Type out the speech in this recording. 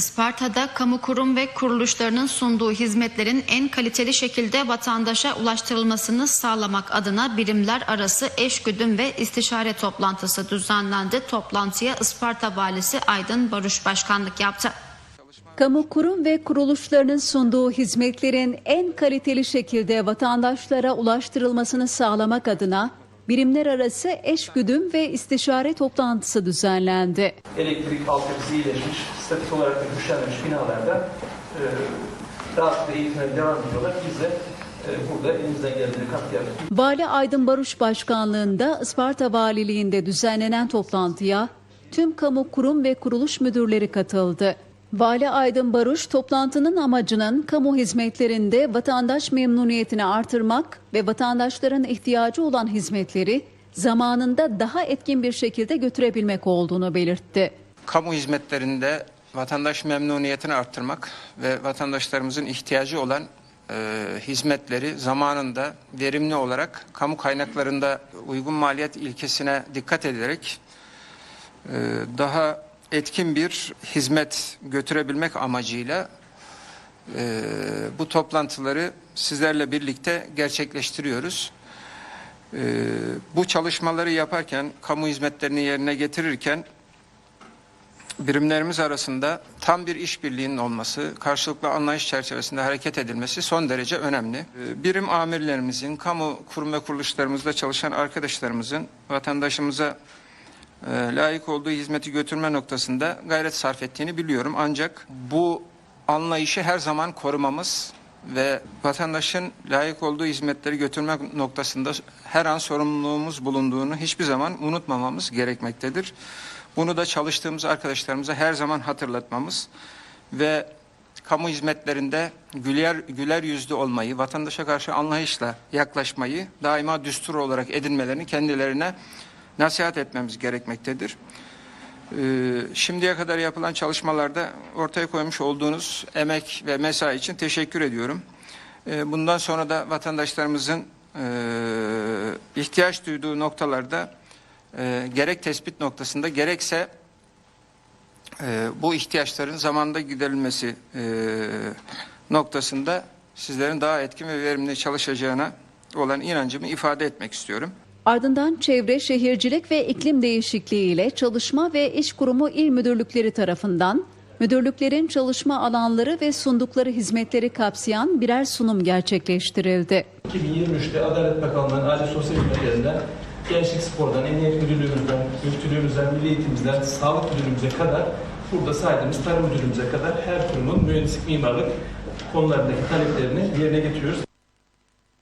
Isparta'da kamu kurum ve kuruluşlarının sunduğu hizmetlerin en kaliteli şekilde vatandaşa ulaştırılmasını sağlamak adına birimler arası eşgüdüm ve istişare toplantısı düzenlendi. Toplantıya Isparta Valisi Aydın Barış başkanlık yaptı. Kamu kurum ve kuruluşlarının sunduğu hizmetlerin en kaliteli şekilde vatandaşlara ulaştırılmasını sağlamak adına birimler arası eşgüdüm ve istişare toplantısı düzenlendi. elektrik altyapısı iyileşmiş, statük olarak da güçlenmiş binalarda e, rahatlıkla eğitimlerine devam ediyorlar. Biz de e, burada elimizden geldiği katkı yaptık. Vali Aydın Baruş Başkanlığında Isparta Valiliğinde düzenlenen toplantıya tüm kamu kurum ve kuruluş müdürleri katıldı. Vali Aydın Baruş toplantının amacının kamu hizmetlerinde vatandaş memnuniyetini artırmak ve vatandaşların ihtiyacı olan hizmetleri zamanında daha etkin bir şekilde götürebilmek olduğunu belirtti. kamu hizmetlerinde vatandaş memnuniyetini arttırmak ve vatandaşlarımızın ihtiyacı olan e, hizmetleri zamanında verimli olarak kamu kaynaklarında uygun maliyet ilkesine dikkat ederek e, daha etkin bir hizmet götürebilmek amacıyla e, bu toplantıları sizlerle birlikte gerçekleştiriyoruz. E, bu çalışmaları yaparken, kamu hizmetlerini yerine getirirken birimlerimiz arasında tam bir işbirliğinin olması, karşılıklı anlayış çerçevesinde hareket edilmesi son derece önemli. Ee, Birim amirlerimizin, kamu kurum ve kuruluşlarımızda çalışan arkadaşlarımızın vatandaşımıza e, layık olduğu hizmeti götürme noktasında gayret sarf ettiğini biliyorum. Ancak bu anlayışı her zaman korumamız ve vatandaşın layık olduğu hizmetleri götürmek noktasında her an sorumluluğumuz bulunduğunu hiçbir zaman unutmamamız gerekmektedir. Bunu da çalıştığımız arkadaşlarımıza her zaman hatırlatmamız ve kamu hizmetlerinde güler, güler yüzlü olmayı, vatandaşa karşı anlayışla yaklaşmayı daima düstur olarak edinmelerini kendilerine nasihat etmemiz gerekmektedir. Ee, Şimdiye kadar yapılan çalışmalarda ortaya koymuş olduğunuz emek ve mesai için teşekkür ediyorum. Ee, Bundan sonra da vatandaşlarımızın e, ihtiyaç duyduğu noktalarda e, gerek tespit noktasında gerekse e, bu ihtiyaçların zamanında giderilmesi noktasında sizlerin daha etkin ve verimli çalışacağına olan inancımı ifade etmek istiyorum. Ardından Çevre, Şehircilik ve İklim Değişikliği ile Çalışma ve İş Kurumu İl Müdürlükleri tarafından müdürlüklerin çalışma alanları ve sundukları hizmetleri kapsayan birer sunum gerçekleştirildi. 2023'te Adalet Bakanlığı'nın acil sosyal hizmetlerinden Gençlik Spor'dan, Emniyet Müdürlüğümüzden, Müftülüğümüzden, Milli Eğitimimizden, Sağlık Müdürlüğümüze kadar burada saydığımız Tarım Müdürlüğümüze kadar her kurumun mühendislik mimarlık konularındaki taleplerini yerine getiriyoruz.